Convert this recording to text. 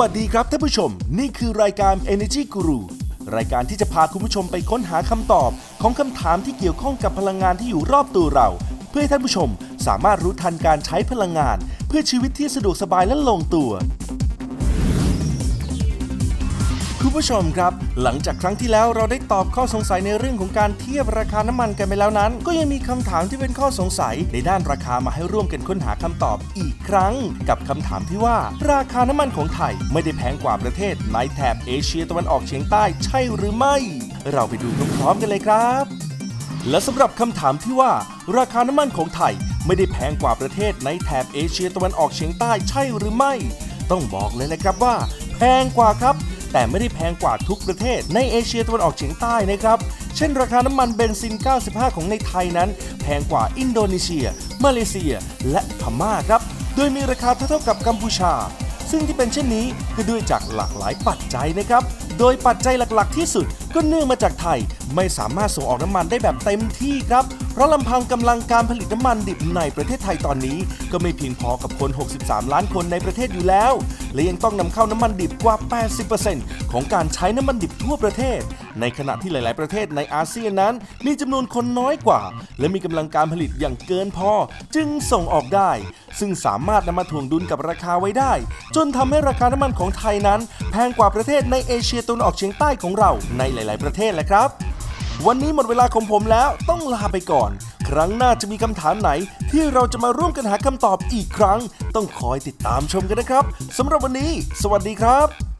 วัสดีครับท่านผู้ชม นี่คือรายการ Energy Guru รายการที่จะพาคุณผู้ชมไปค้นหาคำตอบ ของคำถามที่เกี่ยวข้องกับพลังงานที่อยู่รอบตัวเรา เพื่อให้ท่านผู้ชมสามารถรู้ทันการใช้พลังงาน เพื่อชีวิตที่สะดวกสบายและลงตัว ผู้ชมครับ หลังจากครั้งที่แล้วเราได้ตอบข้อสงสัยในเรื่องของการเทียบราคาน้ำมันกันไปแล้วนั้น ก็ยังมีคำถามที่เป็นข้อสงสัยในด้านราคามาให้ร่วมกันค้นหาคำตอบอีกครั้ง กับคำถามที่ว่า ราคาน้ำมันของไทยไม่ได้แพงกว่าประเทศในแถบเอเชียตะวันออกเฉียงใต้ใช่หรือไม่ เราไปดูพร้อมๆกันเลยครับ และสำหรับคำถามที่ว่า ราคาน้ำมันของไทยไม่ได้แพงกว่าประเทศในแถบเอเชียตะวันออกเฉียงใต้ใช่หรือไม่ ต้องบอกเลยนะครับว่า แพงกว่าครับ แต่ไม่ได้แพงกว่าทุกประเทศในเอเชียตะวันออกเฉียงใต้นะครับ เช่นราคาน้ำมันเบนซิน 95 ของในไทยนั้น แพงกว่าอินโดนีเซีย มาเลเซีย และพม่าครับ โดยมีราคาเท่าๆกับกัมพูชา ซึ่งที่เป็นเช่นนี้ก็ด้วยจากหลากหลายปัจจัยนะครับ โดยปัจจัยหลักๆ ที่สุด ก็เนื่องมาจากไทยไม่สามารถส่งออกน้ำมันได้แบบเต็มที่ครับ เพราะลำพังกำลังการผลิตน้ำมันดิบในประเทศไทยตอนนี้ ก็ไม่เพียงพอกับคน 63 ล้านคนในประเทศอยู่แล้ว และยังต้องนำเข้าน้ำมันดิบกว่า 80%ของการใช้น้ำมันดิบทั่วประเทศ ในขณะที่หลาย ๆ ประเทศในอาเซียนนั้น มีจำนวนคนน้อยกว่า และมีกำลังการผลิตอย่างเกินพอ จึงส่งออกได้ ซึ่งสามารถนำมาถ่วงดุลกับราคาไว้ได้ จนทำให้ราคาน้ำมันของไทยนั้น แพงกว่าประเทศในเอเชียตะวันออกเฉียงใต้ของเราในหลาย ๆ ประเทศแหละครับ วันนี้หมดเวลาของผมแล้วต้องลาไปก่อน ครั้งหน้าจะมีคำถามไหน ที่เราจะมาร่วมกันหาคำตอบอีกครั้ง ต้องคอยติดตามชมกันนะครับสำหรับวันนี้ สวัสดีครับ